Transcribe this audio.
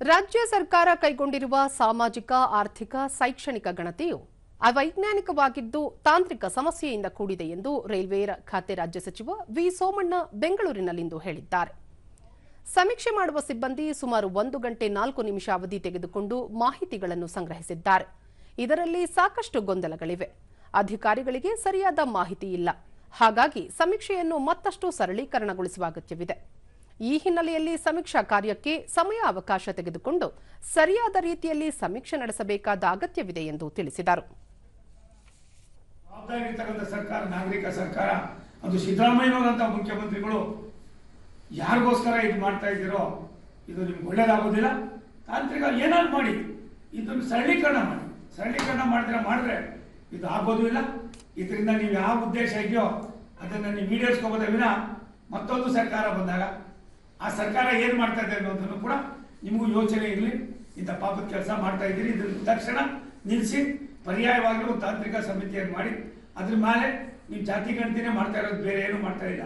ರಾಜ್ಯ ಸರ್ಕಾರ ಕೈಗೊಂಡಿರುವ ಸಾಮಾಜಿಕ, ಆರ್ಥಿಕ, ಶೈಕ್ಷಣಿಕ ಗಣತಿಯು ಅವೈಜ್ಞಾನಿಕವಾಗಿದ್ದು ತಾಂತ್ರಿಕ ಸಮಸ್ಯೆಯಿಂದ ಕೂಡಿದೆ ಎಂದು ರೈಲ್ವೆ ಖಾತೆ ರಾಜ್ಯ ಸಚಿವ ವಿ ಸೋಮಣ್ಣ ಬೆಂಗಳೂರಿನಲ್ಲಿಂದು ಹೇಳಿದ್ದಾರೆ. ಸಮೀಕ್ಷೆ ಮಾಡುವ ಸಿಬ್ಬಂದಿ ಸುಮಾರು ಒಂದು ಗಂಟೆ ನಾಲ್ಕು ನಿಮಿಷ ಅವಧಿ ತೆಗೆದುಕೊಂಡು ಮಾಹಿತಿಗಳನ್ನು ಸಂಗ್ರಹಿಸಿದ್ದಾರೆ. ಇದರಲ್ಲಿ ಸಾಕಷ್ಟು ಗೊಂದಲಗಳಿವೆ. ಅಧಿಕಾರಿಗಳಿಗೆ ಸರಿಯಾದ ಮಾಹಿತಿ ಇಲ್ಲ. ಹಾಗಾಗಿ ಸಮೀಕ್ಷೆಯನ್ನು ಮತ್ತಷ್ಟು ಸರಳೀಕರಣಗೊಳಿಸುವ ಅಗತ್ಯವಿದೆ. ಈ ಹಿನ್ನೆಲೆಯಲ್ಲಿ ಸಮೀಕ್ಷಾ ಕಾರ್ಯಕ್ಕೆ ಸಮಯ ಅವಕಾಶ ತೆಗೆದುಕೊಂಡು ಸರಿಯಾದ ರೀತಿಯಲ್ಲಿ ಸಮೀಕ್ಷೆ ನಡೆಸಬೇಕಾದ ಅಗತ್ಯವಿದೆ ಎಂದು ತಿಳಿಸಿದರು. ಸರ್ಕಾರ, ನಾಗರಿಕ ಸರ್ಕಾರ, ಅದು ಸಿದ್ದರಾಮಯ್ಯನವರಂತ ಮುಖ್ಯಮಂತ್ರಿಗಳು ಯಾರಿಗೋಸ್ಕರ ಇದು ಮಾಡ್ತಾ ಇದ್ದೀರೋ ಇದು ನಿಮ್ಗೆ ಒಳ್ಳೇದಾಗೋದಿಲ್ಲ. ತಾಂತ್ರಿಕ ಏನಾದ್ರು ಮಾಡಿ, ಇದನ್ನು ಸರಳೀಕರಣ ಮಾಡಿ. ಸರಳೀಕರಣ ಮಾಡಿದ್ರೆ ಮಾಡಿದ್ರೆ ಇದು ಆಗೋದು ಇಲ್ಲ. ಇದರಿಂದ ನೀವು ಯಾವ ಉದ್ದೇಶ ಇದೆಯೋ ಅದನ್ನು ನೀವು ಈಡೇರಿಸ್ಕೋಬೋದೇ ವಿನ ಮತ್ತೊಂದು ಸರ್ಕಾರ ಬಂದಾಗ ಆ ಸರ್ಕಾರ ಏನು ಮಾಡ್ತಾ ಇದೆ ಅನ್ನೋದನ್ನು ಕೂಡ ನಿಮಗೂ ಯೋಚನೆ ಇರಲಿ. ಇಂಥ ಪಾಪದ ಕೆಲಸ ಮಾಡ್ತಾ ಇದ್ದೀರಿ. ಇದ್ರ ತಕ್ಷಣ ನಿಲ್ಲಿಸಿ ಪರ್ಯಾಯವಾಗಿ ಒಂದು ತಾಂತ್ರಿಕ ಸಮಿತಿಯನ್ನು ಮಾಡಿ, ಅದ್ರ ಮೇಲೆ ನೀವು ಜಾತಿ ಗಣತಿನೇ ಮಾಡ್ತಾ ಇರೋದು ಬೇರೆ ಏನು ಮಾಡ್ತಾ ಇಲ್ಲ.